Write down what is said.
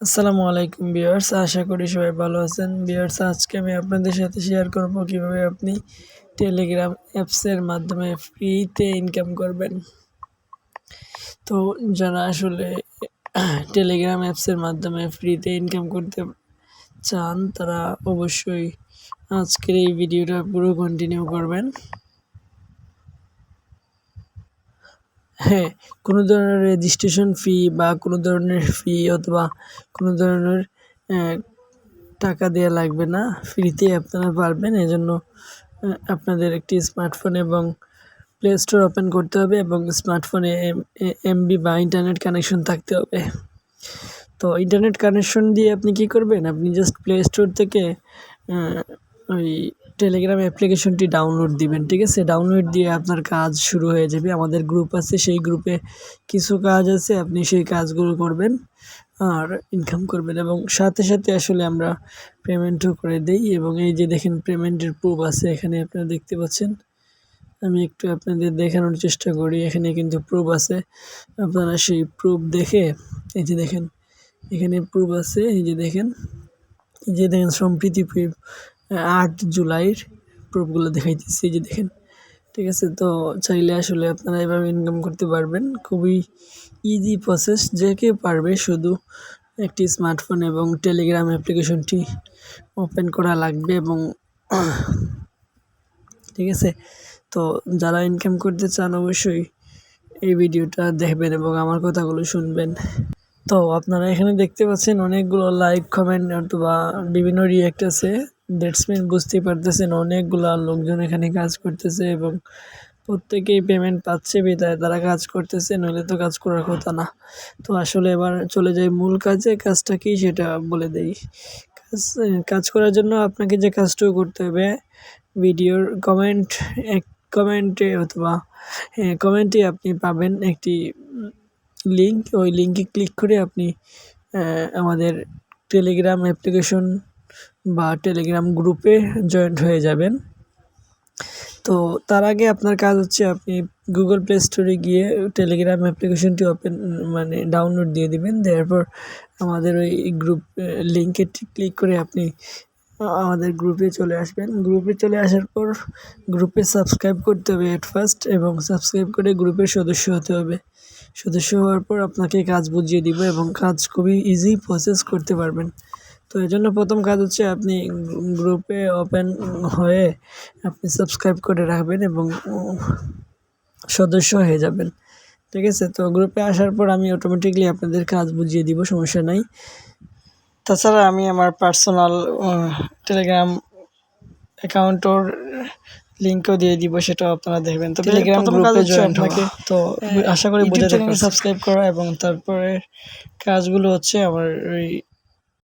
আসসালামু আলাইকুম বিয়ার্স আশা করি সবাই ভালো আছেন। বিয়ার্স আজকে আমি আপনাদের সাথে শেয়ার করব কীভাবে আপনি টেলিগ্রাম অ্যাপসের মাধ্যমে ফ্রিতে ইনকাম করবেন। তো যারা আসলে টেলিগ্রাম অ্যাপসের মাধ্যমে ফ্রিতে ইনকাম করতে চান, তারা অবশ্যই আজকের এই ভিডিওটা পুরো কন্টিনিউ করবেন। হ্যাঁ কোনো ধরনের রেজিস্ট্রেশন ফি বা কোনো ধরনের ফি অথবা কোনো ধরনের টাকা দেওয়া লাগবে না। ফ্রিতে আপনারা পারবেন। এজন্য আপনাদের একটি স্মার্টফোন এবং প্লে স্টোর ওপেন করতে হবে এবং স্মার্টফোনে এমবি বা ইন্টারনেট কানেকশন থাকতে হবে। তো ইন্টারনেট কানেকশন দিয়ে আপনি কি করবেন? আপনি জাস্ট প্লে স্টোর থেকে ওই টেলিগ্রাম অ্যাপ্লিকেশনটি ডাউনলোড দিবেন, ঠিক আছে? ডাউনলোড দিয়ে আপনার কাজ শুরু হয়ে যাবে। আমাদের গ্রুপ আছে, সেই গ্রুপে কিছু কাজ আছে, আপনি সেই কাজগুলো করবেন আর ইনকাম করবেন এবং সাথে সাথে আসলে আমরা পেমেন্টও করে দিই এবং এই যে দেখেন পেমেন্টের প্রুফ আছে, এখানে আপনারা দেখতে পাচ্ছেন। আমি একটু আপনাদের দেখানোর চেষ্টা করি, এখানে কিন্তু প্রুফ আছে। আপনারা সেই প্রুফ দেখে, এই যে দেখেন, এখানে প্রুফ আছে, এই যে দেখেন যে দেখেন সম্প্রীতি আট জুলাইয়ের প্রুফগুলো দেখাইতেছি যে দেখেন। ঠিক আছে, তো চাইলে আসলে আপনারা এভাবে ইনকাম করতে পারবেন। খুবই ইজি প্রসেস যে কেউ পারবে শুধু একটি স্মার্টফোন এবং টেলিগ্রাম অ্যাপ্লিকেশনটি ওপেন করা লাগবে এবং ঠিক আছে, তো যারা ইনকাম করতে চান অবশ্যই এই ভিডিওটা দেখবেন এবং আমার কথাগুলো শুনবেন। তো আপনারা এখানে দেখতে পাচ্ছেন অনেকগুলো লাইক কমেন্ট অথবা বিভিন্ন রিয়েক্ট আছে। দ্যাটস মিন বুঝতেই পারতেছেন, অনেকগুলা লোকজন এখানে কাজ করতেছে এবং প্রত্যেকেই পেমেন্ট পাচ্ছে বিদায় তারা কাজ করতেছে, নইলে তো কাজ করার কথা না। তো আসলে এবার চলে যাই মূল কাজে, কাজটা কি সেটা বলে দেই। কাজ কাজ করার জন্য আপনাকে যে কাজটুকু করতে হবে, ভিডিওর কমেন্ট এক কমেন্টে অথবা হ্যাঁ কমেন্টে আপনি পাবেন একটি লিঙ্ক ওই লিঙ্কে ক্লিক করে আপনি আমাদের টেলিগ্রাম অ্যাপ্লিকেশন বা টেলিগ্রাম গ্রুপে জয়েন্ট হয়ে যাবেন। তো তার আগে আপনার কাজ হচ্ছে আপনি গুগল প্লে স্টোরে গিয়ে টেলিগ্রাম অ্যাপ্লিকেশনটি ওপেন মানে ডাউনলোড দিয়ে দিবেন। তারপর আমাদের ওই গ্রুপ লিঙ্কে ক্লিক করে আপনি আমাদের গ্রুপে চলে আসবেন। গ্রুপে চলে আসার পর গ্রুপে সাবস্ক্রাইব করতে হবে এট ফার্স্ট এবং সাবস্ক্রাইব করে গ্রুপের সদস্য হতে হবে। সদস্য হওয়ার পর আপনাকে কাজ বুঝিয়ে দিব এবং কাজ খুবই ইজি প্রসেস করতে পারবেন। তো এই জন্য প্রথম কাজ হচ্ছে আপনি গ্রুপে ওপেন হয়ে আপনি সাবস্ক্রাইব করে রাখবেন এবং সদস্য হয়ে যাবেন। ঠিক আছে? তো গ্রুপে আসার পর আমি অটোমেটিকলি আপনাদের কাজ বুঝিয়ে দিব সমস্যা নাই। তাছাড়া আমি আমার পার্সোনাল টেলিগ্রাম অ্যাকাউন্টর লিঙ্কও দিয়ে দিব সেটাও আপনারা দেখবেন। তো টেলিগ্রাম গ্রুপে জয়েন আপনাকে তো আশা করি বুঝে সাবস্ক্রাইব করা এবং তারপরে কাজগুলো হচ্ছে আমার ওই